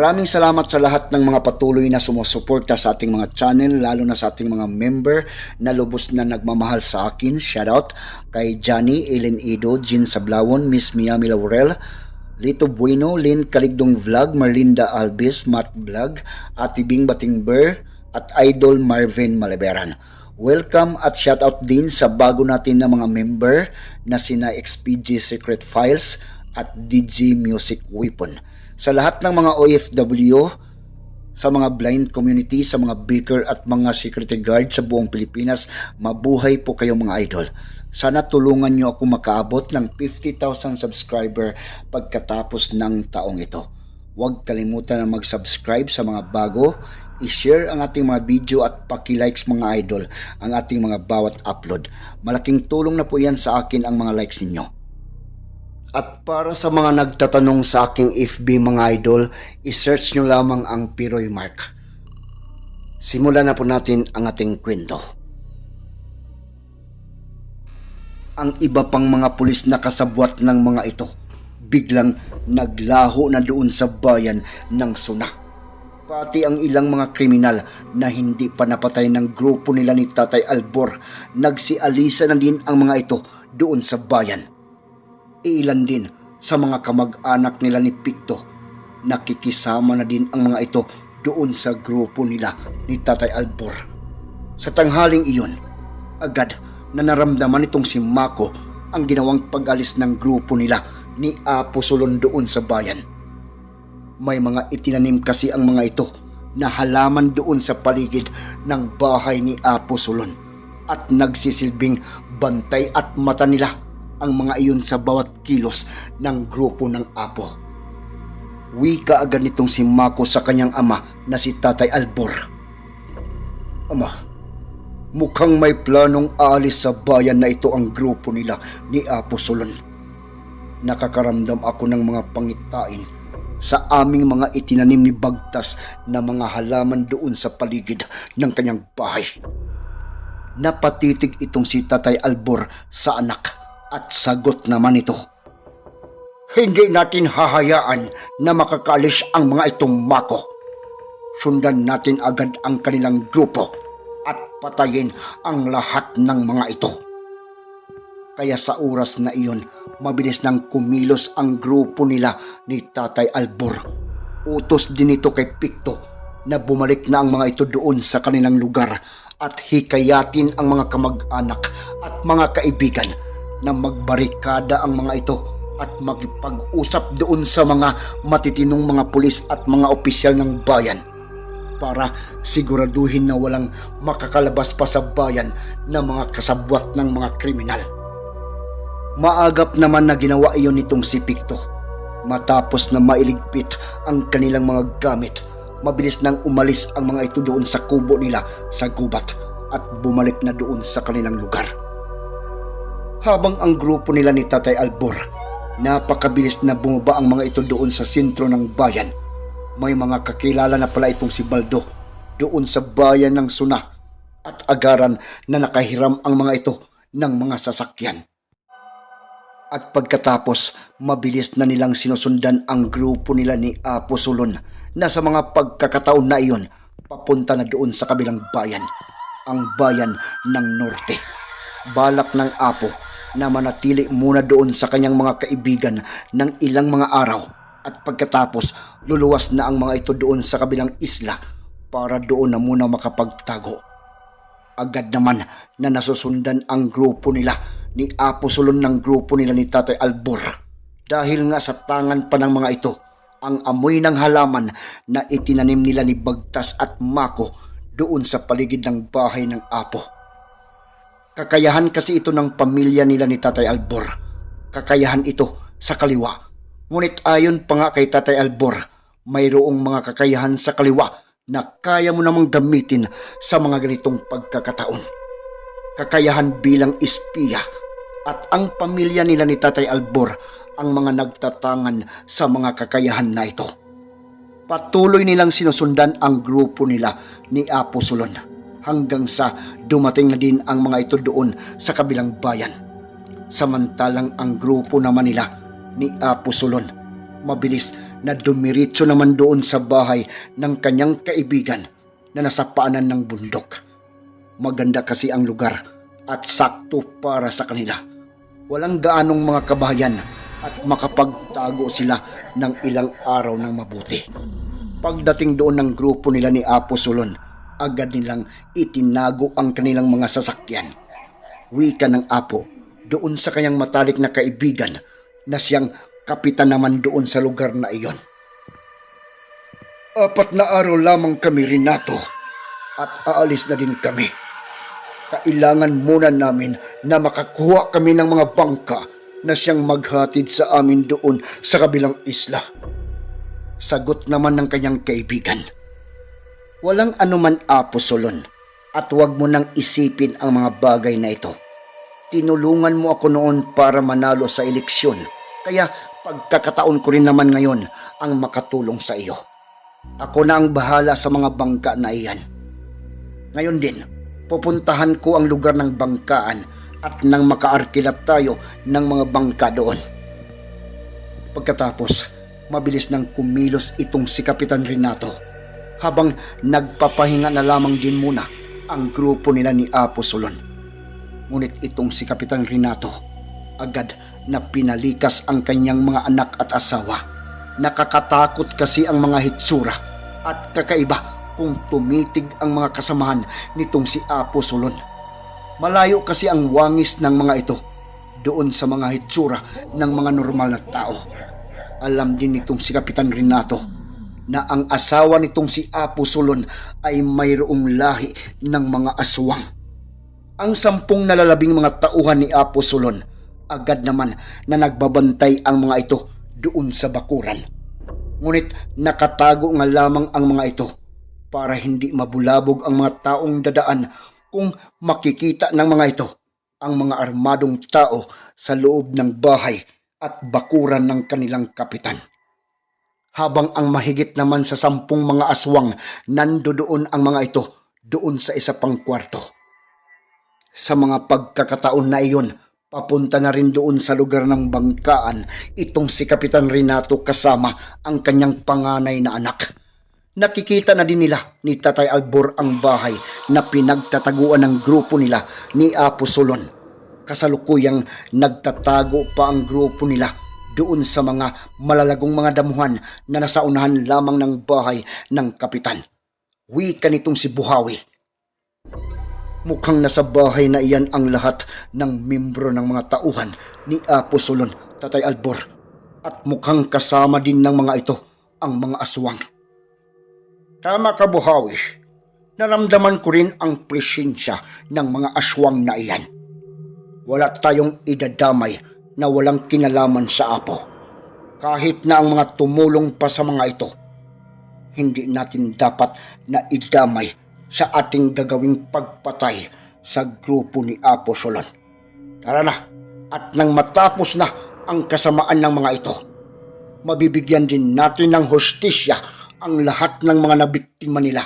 Maraming salamat sa lahat ng mga patuloy na sumusuporta sa ating mga channel, lalo na sa ating mga member na lubos na nagmamahal sa akin. Shoutout kay Johnny, Ellen Ido, Jean Sablawon, Miss Miami Laurel, Lito Bueno, Lynn Kaligdong Vlog, Marlinda Albis, Matt Vlog, Ate Bing Batingber, at Idol Marvin Malaberan. Welcome at shoutout din sa bago natin na mga member na sina XPG Secret Files at DG Music Weapon. Sa lahat ng mga OFW, sa mga blind community, sa mga baker at mga security guard sa buong Pilipinas, mabuhay po kayo mga idol. Sana tulungan nyo ako makaabot ng 50,000 subscriber pagkatapos ng taong ito. Huwag kalimutan na mag-subscribe sa mga bago, i-share ang ating mga video at paki-likes mga idol ang ating mga bawat upload. Malaking tulong na po yan sa akin ang mga likes ninyo. At para sa mga nagtatanong sa aking FB mga idol, isearch nyo lamang ang Piroy Mark. Simulan na po natin ang ating kwento. Ang iba pang mga pulis na kasabwat ng mga ito, biglang naglaho na doon sa bayan ng Suna. Pati ang ilang mga kriminal na hindi pa napatay ng grupo nila ni Tatay Albor, nagsialisa na din ang mga ito doon sa bayan ilan din sa mga kamag-anak nila ni Picto. Nakikisama na din ang mga ito doon sa grupo nila ni Tatay Albor. Sa tanghaling iyon, agad na naramdaman itong si Mako ang ginawang pag-alis ng grupo nila ni Apo Solon doon sa bayan. May mga itinanim kasi ang mga ito na halaman doon sa paligid ng bahay ni Apo Solon at nagsisilbing bantay at mata nila ang mga iyon sa bawat kilos ng grupo ng Apo. Wika agad nitong si Mako sa kanyang ama na si Tatay Albor. Ama, mukhang may planong aalis sa bayan na ito ang grupo nila ni Apo Solon. Nakakaramdam ako ng mga pangitain sa aming mga itinanim ni Bagtas na mga halaman doon sa paligid ng kanyang bahay. Napatitig itong si Tatay Albor sa anak at sagot naman ito. Hindi natin hahayaan na makakalis ang mga itong mako. Sundan natin agad ang kanilang grupo at patayin ang lahat ng mga ito. Kaya sa oras na iyon, mabilis nang kumilos ang grupo nila ni Tatay Albor. Utos din ito kay Picto na bumalik na ang mga ito doon sa kanilang lugar at hikayatin ang mga kamag-anak at mga kaibigan na magbarikada ang mga ito at magpag-usap doon sa mga matitinong mga pulis at mga opisyal ng bayan para siguraduhin na walang makakalabas pa sa bayan na mga kasabwat ng mga kriminal. Maagap naman na ginawa iyon nitong si Picto. Matapos na mailigpit ang kanilang mga gamit, mabilis nang umalis ang mga ito doon sa kubo nila sa gubat at bumalik na doon sa kanilang lugar habang ang grupo nila ni Tatay Albor. Napakabilis na bumaba ang mga ito doon sa sentro ng bayan. May mga kakilala na pala itong si Baldo doon sa bayan ng Suna at agaran na nakahiram ang mga ito ng mga sasakyan. At pagkatapos, mabilis na nilang sinusundan ang grupo nila ni Apo Solon na sa mga pagkakataon na iyon, papunta na doon sa kabilang bayan, ang bayan ng Norte. Balak ng Apo na manatili muna doon sa kanyang mga kaibigan ng ilang mga araw at pagkatapos luluwas na ang mga ito doon sa kabilang isla para doon na muna makapagtago. Agad naman na nasusundan ang grupo nila ni Apo Solon ng grupo nila ni Tatay Albor dahil nga sa tangan pa ng mga ito ang amoy ng halaman na itinanim nila ni Bagtas at Mako doon sa paligid ng bahay ng Apo. Kakayahan kasi ito ng pamilya nila ni Tatay Albor. Kakayahan ito sa kaliwa. Ngunit ayon pa nga kay Tatay Albor, mayroong mga kakayahan sa kaliwa na kaya mo namang gamitin sa mga ganitong pagkakataon. Kakayahan bilang espiya at ang pamilya nila ni Tatay Albor ang mga nagtatangan sa mga kakayahan na ito. Patuloy nilang sinusundan ang grupo nila ni Apo Solon hanggang sa dumating na din ang mga ito doon sa kabilang bayan. Samantalang ang grupo naman nila ni Apo mabilis na dumiritso naman doon sa bahay ng kanyang kaibigan na nasa paanan ng bundok. Maganda kasi ang lugar at sakto para sa kanila. Walang gaanong mga kabayan at makapagtago sila ng ilang araw ng mabuti. Pagdating doon ng grupo nila ni Apo Solon, agad nilang itinago ang kanilang mga sasakyan. Wika ng Apo doon sa kanyang matalik na kaibigan na siyang kapitan naman doon sa lugar na iyon. Apat na araw lamang kami rinato at aalis na din kami. Kailangan muna namin na makakuha kami ng mga bangka na siyang maghatid sa amin doon sa kabilang isla. Sagot naman ng kanyang kaibigan. Walang anuman apo solon at huwag mo nang isipin ang mga bagay na ito. Tinulungan mo ako noon para manalo sa eleksyon. Kaya pagkakataon ko rin naman ngayon ang makatulong sa iyo. Ako na ang bahala sa mga bangka na iyan. Ngayon din, pupuntahan ko ang lugar ng bangkaan at nang makaarkilat tayo ng mga bangka doon. Pagkatapos, mabilis nang kumilos itong si Kapitan Renato habang nagpapahinga na lamang din muna ang grupo nila ni Apo Solon. Ngunit itong si Kapitan Renato agad na pinalikas ang kanyang mga anak at asawa. Nakakatakot kasi ang mga hitsura at kakaiba kung tumitig ang mga kasamahan nitong si Apo Solon. Malayo kasi ang wangis ng mga ito doon sa mga hitsura ng mga normal na tao. Alam din nitong si Kapitan Renato na ang asawa nitong si Apo ay mayroong lahi ng mga aswang. Ang sampung nalalabing mga tauhan ni Apo agad naman na nagbabantay ang mga ito doon sa bakuran. Ngunit nakatago nga lamang ang mga ito para hindi mabulabog ang mga taong dadaan kung makikita ng mga ito ang mga armadong tao sa loob ng bahay at bakuran ng kanilang kapitan. Habang ang mahigit naman sa sampung mga aswang nando doon ang mga ito doon sa isa pang kwarto. Sa mga pagkakataon na iyon, papunta na rin doon sa lugar ng bangkaan itong si Kapitan Renato kasama ang kanyang panganay na anak. Nakikita na din nila ni Tatay Albor ang bahay na pinagtataguan ng grupo nila ni Apo Solon. Kasalukuyang nagtatago pa ang grupo nila doon sa mga malalagong mga damuhan na nasa unahan lamang ng bahay ng kapitan. Wika nitong si Buhawi. Mukhang nasa bahay na iyan ang lahat ng membro ng mga tauhan ni Apo Solon, Tatay Albor. At mukhang kasama din ng mga ito ang mga aswang. Tama ka, Buhawi. Naramdaman ko rin ang presensya ng mga aswang na iyan. Wala tayong idadamay na walang kinalaman sa apo. Kahit na ang mga tumulong pa sa mga ito, hindi natin dapat na idamay sa ating gagawing pagpatay sa grupo ni Apo Solon. Tara na, at nang matapos na ang kasamaan ng mga ito, mabibigyan din natin ng hostisya ang lahat ng mga nabiktima nila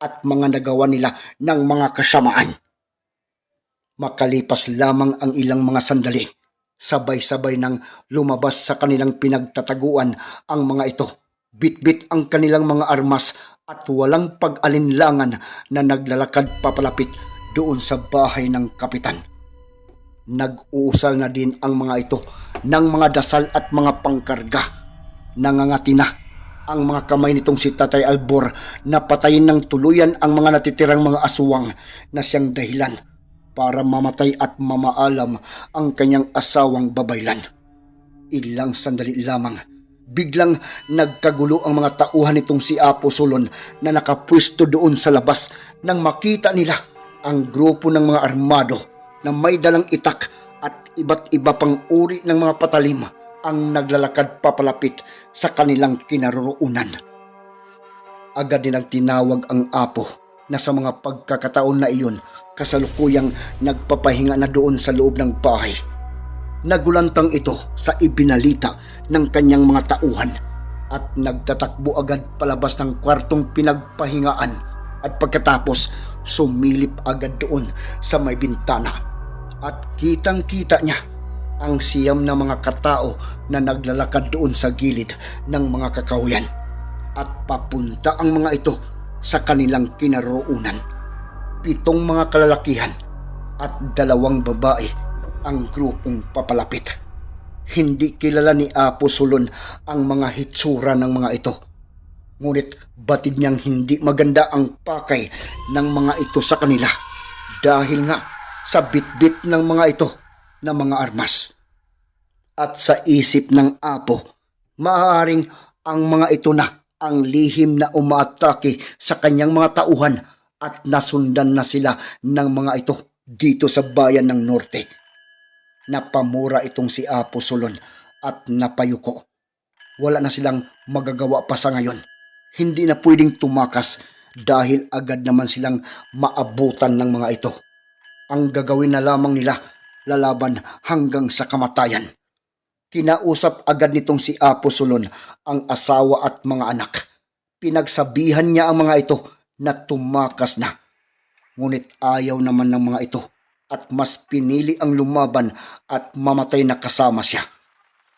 at mga nagawa nila ng mga kasamaan. Makalipas lamang ang ilang mga sandali, sabay-sabay nang lumabas sa kanilang pinagtataguan ang mga ito. Bitbit ang kanilang mga armas at walang pag-alinlangan na naglalakad papalapit doon sa bahay ng kapitan. Nag-uusal na din ang mga ito ng mga dasal at mga pangkarga. Nangangati na ang mga kamay nitong si Tatay Albor na patayin ng tuluyan ang mga natitirang mga aswang na siyang dahilan para mamatay at mamaalam ang kanyang asawang babaylan. Ilang sandali lamang, biglang nagkagulo ang mga tauhan nitong si Apo Solon na nakapwesto doon sa labas nang makita nila ang grupo ng mga armado na may dalang itak at iba't iba pang uri ng mga patalim ang naglalakad papalapit sa kanilang kinaroroonan. Agad nilang tinawag ang apo na sa mga pagkakataon na iyon kasalukuyang nagpapahinga na doon sa loob ng bahay. Nagulantang ito sa ibinalita ng kanyang mga tauhan at nagtatakbo agad palabas ng kwartong pinagpahingaan at pagkatapos sumilip agad doon sa may bintana at kitang kita niya ang siyam na mga katao na naglalakad doon sa gilid ng mga kakahuyan at papunta ang mga ito sa kanilang kinaroonan. Pitong mga kalalakihan at dalawang babae ang grupong papalapit. Hindi kilala ni Apo Sulon ang mga hitsura ng mga ito. Ngunit batid niyang hindi maganda ang pakay ng mga ito sa kanila dahil nga sa bitbit ng mga ito na mga armas. At sa isip ng Apo, maaaring ang mga ito na ang lihim na umaatake sa kanyang mga tauhan at nasundan na sila ng mga ito dito sa bayan ng Norte. Napamura itong si Apo Solon at napayuko. Wala na silang magagawa pa sa ngayon. Hindi na pwedeng tumakas dahil agad naman silang maabutan ng mga ito. Ang gagawin na lamang nila lalaban hanggang sa kamatayan. Kinausap agad nitong si Apo Solon ang asawa at mga anak. Pinagsabihan niya ang mga ito na tumakas na. Ngunit ayaw naman ng mga ito at mas pinili ang lumaban at mamatay na kasama siya.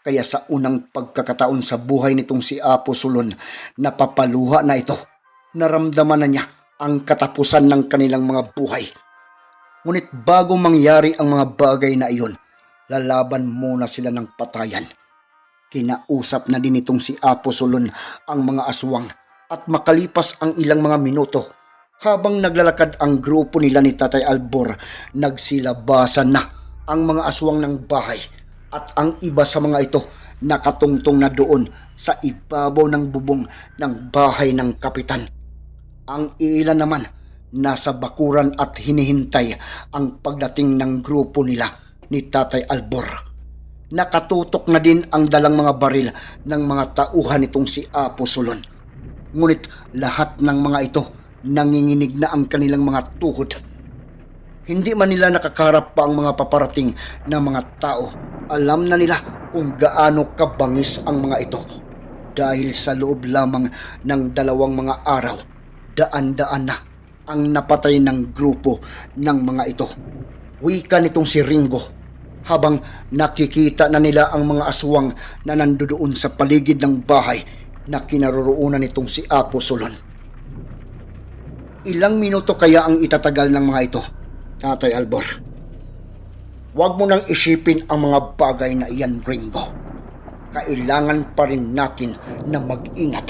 Kaya sa unang pagkakataon sa buhay nitong si Apo Solon, napapaluha na ito. Naramdaman na niya ang katapusan ng kanilang mga buhay. Ngunit bago mangyari ang mga bagay na iyon, lalaban muna sila ng patayan. Kinausap na din itong si Apo Solon ang mga aswang at makalipas ang ilang mga minuto, habang naglalakad ang grupo nila ni Tatay Albor, nagsilabasan na ang mga aswang ng bahay at ang iba sa mga ito nakatungtong na doon sa ibabaw ng bubong ng bahay ng kapitan. Ang ilan naman nasa bakuran at hinihintay ang pagdating ng grupo nila ni Tatay Albor. Nakatutok na din ang dalang mga baril ng mga tauhan nitong si Apo Solon. Ngunit lahat ng mga ito nanginginig na ang kanilang mga tuhod. Hindi man nila nakakarap pa ang mga paparating na mga tao. Alam na nila kung gaano kabangis ang mga ito. Dahil sa loob lamang ng dalawang mga araw, daan-daan na ang napatay ng grupo ng mga ito. Wika nitong si Ringo habang nakikita na nila ang mga aswang na nandoon sa paligid ng bahay na kinaroroonan nitong si Apo Solon. Ilang minuto kaya ang itatagal ng mga ito, Tatay Albor? Huwag mo nang isipin ang mga bagay na iyan, Ringo. Kailangan pa rin natin na mag-ingat.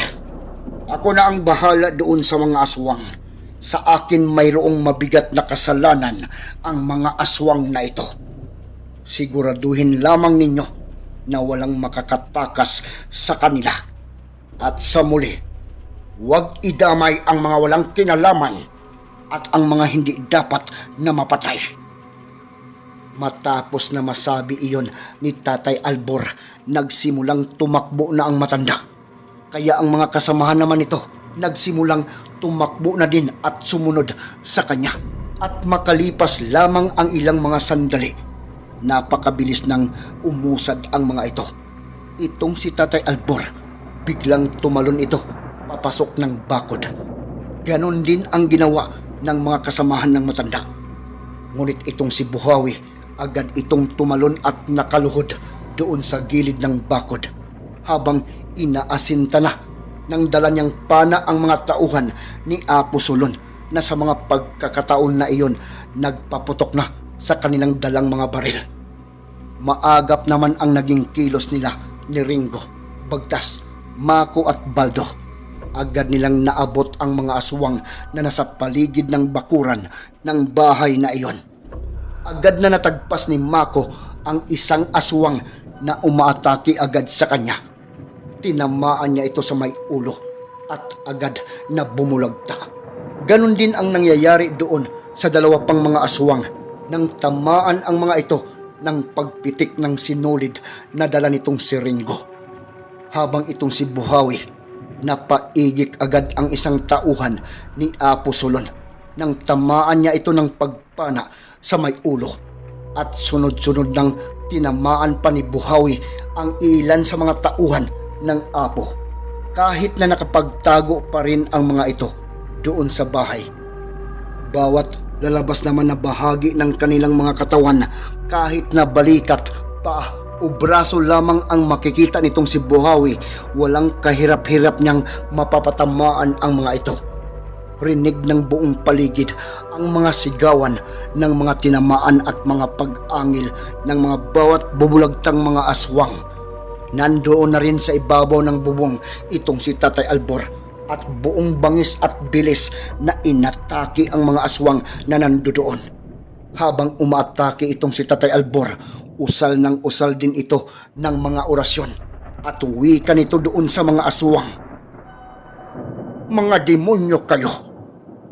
Ako na ang bahala doon sa mga aswang. Sa akin mayroong mabigat na kasalanan ang mga aswang na ito. Siguraduhin lamang ninyo na walang makakatakas sa kanila. At sa muli, huwag idamay ang mga walang kinalaman at ang mga hindi dapat na mapatay. Matapos na masabi iyon ni Tatay Albor, nagsimulang tumakbo na ang matanda. Kaya ang mga kasamahan naman nito, nagsimulang tumakbo na din at sumunod sa kanya. At makalipas lamang ang ilang mga sandali, napakabilis nang umusad ang mga ito. Itong si Tatay Albor, biglang tumalon ito papasok ng bakod. Ganon din ang ginawa ng mga kasamahan ng matanda. Ngunit itong si Buhawi, agad itong tumalon at nakaluhod doon sa gilid ng bakod habang inaasinta na ng dala niyang pana ang mga tauhan ni Apo Sulon na sa mga pagkakataon na iyon nagpaputok na sa kanilang dalang mga baril. Maagap naman ang naging kilos nila ni Ringo, Bagtas, Mako at Baldo. Agad nilang naabot ang mga aswang na nasa paligid ng bakuran ng bahay na iyon. Agad na natagpas ni Mako ang isang aswang na umaatake agad sa kanya. Tinamaan niya ito sa may ulo at agad na bumulagta. Ganon din ang nangyayari doon sa dalawa pang mga aswang nang tamaan ang mga ito ng pagpitik ng sinulid na dala nitong si Ringo. Habang itong si Buhawi, napaigik agad ang isang tauhan ni Apo Solon nang tamaan niya ito ng pagpana sa may ulo at sunod-sunod nang tinamaan pa ni Buhawi ang ilan sa mga tauhan ng Apo kahit na nakapagtago pa rin ang mga ito doon sa bahay. Bawat lalabas naman na bahagi ng kanilang mga katawan kahit na balikat paa o braso lamang ang makikita nitong si Buhawi, walang kahirap-hirap niyang mapapatamaan ang mga ito. Rinig ng buong paligid ang mga sigawan ng mga tinamaan at mga pag-angil ng mga bawat bubulagtang mga aswang. Nandoon na rin sa ibabaw ng bubong itong si Tatay Albor at buong bangis at bilis na inatake ang mga aswang na nandoon. Habang umaatake itong si Tatay Albor, usal ng usal din ito ng mga orasyon at wika nito doon sa mga aswang. Mga demonyo kayo!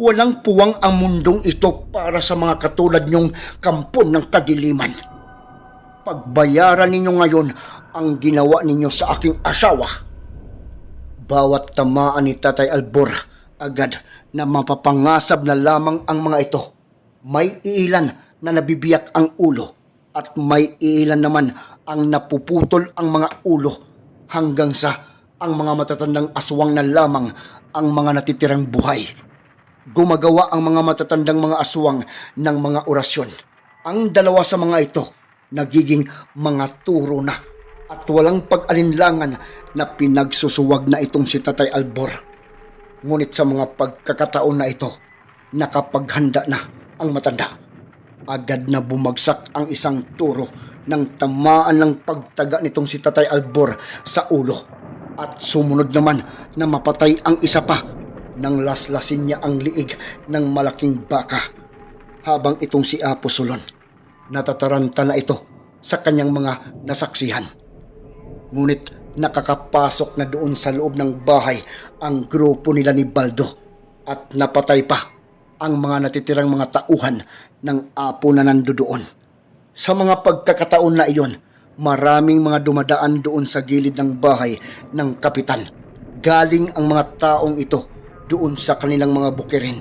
Walang puwang ang mundong ito para sa mga katulad niyong kampon ng kadiliman. Pagbayaran ninyo ngayon ang ginawa ninyo sa aking asawa. Bawat tamaan ni Tatay Albor agad na mapapangasab na lamang ang mga ito. May ilan na nabibiyak ang ulo at may ilan naman ang napuputol ang mga ulo hanggang sa ang mga matatandang aswang na lamang ang mga natitirang buhay. Gumagawa ang mga matatandang mga aswang ng mga orasyon. Ang dalawa sa mga ito nagiging mga turo na at walang pag-alinlangan na pinagsusuwag na itong si Tatay Albor. Ngunit sa mga pagkakataon na ito, nakapaghanda na ang matanda. Agad na bumagsak ang isang turo ng tamaan ng pagtaga nitong si Tatay Albor sa ulo. At sumunod naman na mapatay ang isa pa nang laslasin niya ang liig ng malaking baka. Habang itong si Apo Solon, natataranta na ito sa kanyang mga nasaksihan. Ngunit nakakapasok na doon sa loob ng bahay ang grupo nila ni Baldo at napatay pa ang mga natitirang mga tauhan ng apo na nandoon. Sa mga pagkakataon na iyon, maraming mga dumadaan doon sa gilid ng bahay ng kapitan. Galing ang mga taong ito doon sa kanilang mga bukirin.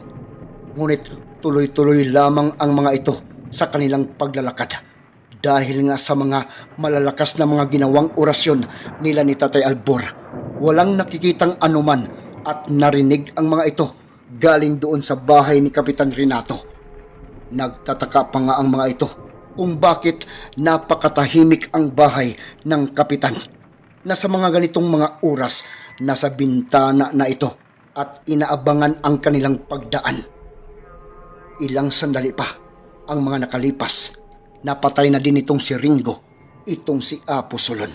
Ngunit tuloy-tuloy lamang ang mga ito sa kanilang paglalakad dahil nga sa mga malalakas na mga ginawang orasyon nila ni Tatay Albor. Walang nakikitang anuman at narinig ang mga ito galing doon sa bahay ni Kapitan Renato. Nagtataka pa nga ang mga ito kung bakit napakatahimik ang bahay ng kapitan na sa mga ganitong mga oras nasa bintana na ito at inaabangan ang kanilang pagdaan. Ilang sandali pa ang mga nakalipas napatay na din itong si Ringo, itong si Apo Solon.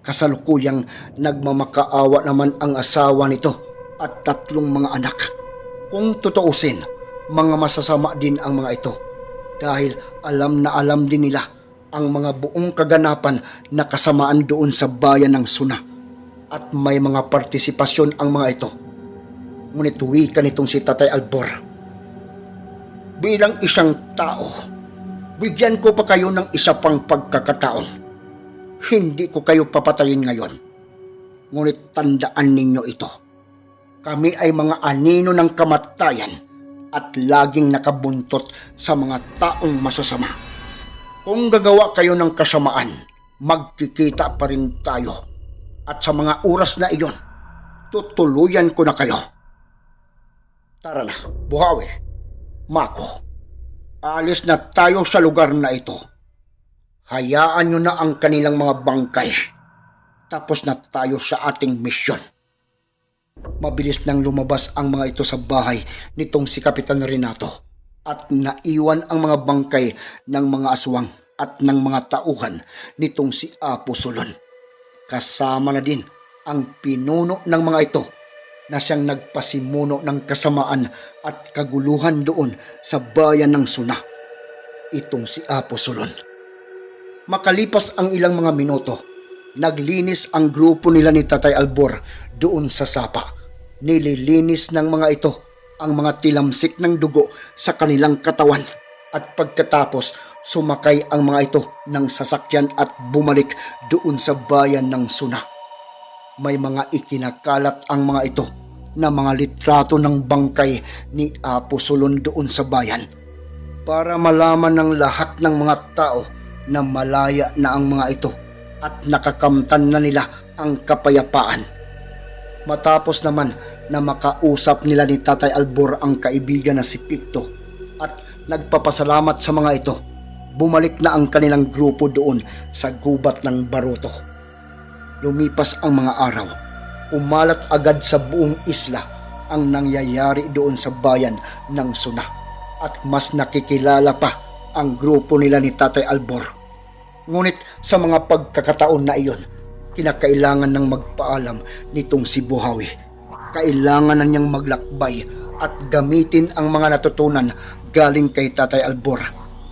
Kasalukuyang nagmamakaawa naman ang asawa nito at tatlong mga anak. Kung tutuusin, mga masasama din ang mga ito dahil alam na alam din nila ang mga buong kaganapan na kasamaan doon sa bayan ng Suna at may mga partisipasyon ang mga ito. Ngunit wika nitong si Tatay Albor. Bilang isang tao, bigyan ko pa kayo ng isa pang pagkakataon. Hindi ko kayo papatayin ngayon. Ngunit tandaan ninyo ito. Kami ay mga anino ng kamatayan at laging nakabuntot sa mga taong masasama. Kung gagawa kayo ng kasamaan, magkikita pa rin tayo. At sa mga oras na iyon, tutuluyan ko na kayo. Tara na, buhawi. Mako. Alis na tayo sa lugar na ito. Hayaan nyo na ang kanilang mga bangkay. Tapos na tayo sa ating misyon. Mabilis nang lumabas ang mga ito sa bahay nitong si Kapitan Renato at naiwan ang mga bangkay ng mga aswang at ng mga tauhan nitong si Apo Solon. Kasama na din ang pinuno ng mga ito na siyang nagpasimuno ng kasamaan at kaguluhan doon sa bayan ng Suna. Itong si Apo Solon. Makalipas ang ilang mga minuto, naglinis ang grupo nila ni Tatay Albor doon sa sapa. Nililinis ng mga ito ang mga tilamsik ng dugo sa kanilang katawan at pagkatapos sumakay ang mga ito ng sasakyan at bumalik doon sa bayan ng Suna. May mga ikinakalat ang mga ito na mga litrato ng bangkay ni Apo Solon doon sa bayan para malaman ng lahat ng mga tao na malaya na ang mga ito at nakakamtan na nila ang kapayapaan. Matapos naman na makausap nila ni Tatay Albor ang kaibigan na si Picto at nagpapasalamat sa mga ito, bumalik na ang kanilang grupo doon sa gubat ng baruto. Lumipas ang mga araw, umalat agad sa buong isla ang nangyayari doon sa bayan ng Suna at mas nakikilala pa ang grupo nila ni Tatay Albor. Ngunit sa mga pagkakataon na iyon, kinakailangan ng magpaalam nitong si Buhawi. Kailangan na niyang maglakbay at gamitin ang mga natutunan galing kay Tatay Albor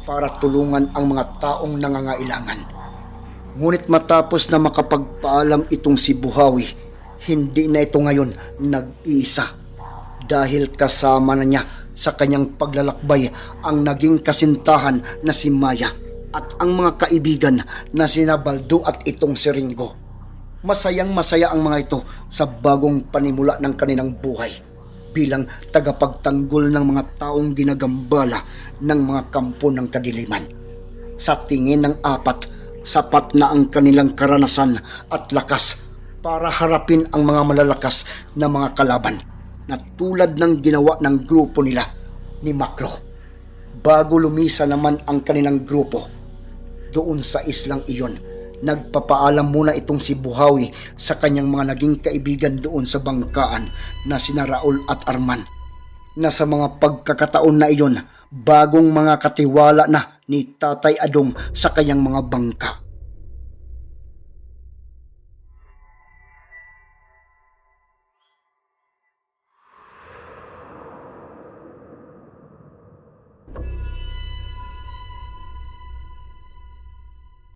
para tulungan ang mga taong nangangailangan. Ngunit matapos na makapagpaalam itong si Buhawi, hindi na ito ngayon nag-iisa. Dahil kasama na niya sa kanyang paglalakbay ang naging kasintahan na si Maya at ang mga kaibigan na sina Baldo at itong si Ringo. Masayang masaya ang mga ito sa bagong panimula ng kanilang buhay bilang tagapagtanggol ng mga taong ginagambala ng mga kampo ng kadiliman. Sa tingin ng apat, sapat na ang kanilang karanasan at lakas para harapin ang mga malalakas na mga kalaban na tulad ng ginawa ng grupo nila ni Makro. Bago lumisa naman ang kanilang grupo, doon sa islang iyon, nagpapaalam muna itong si Buhawi sa kanyang mga naging kaibigan doon sa bangkaan na sina Raul at Arman na sa mga pagkakataon na iyon, bagong mga katiwala na ni Tatay Adong sa kanyang mga bangka.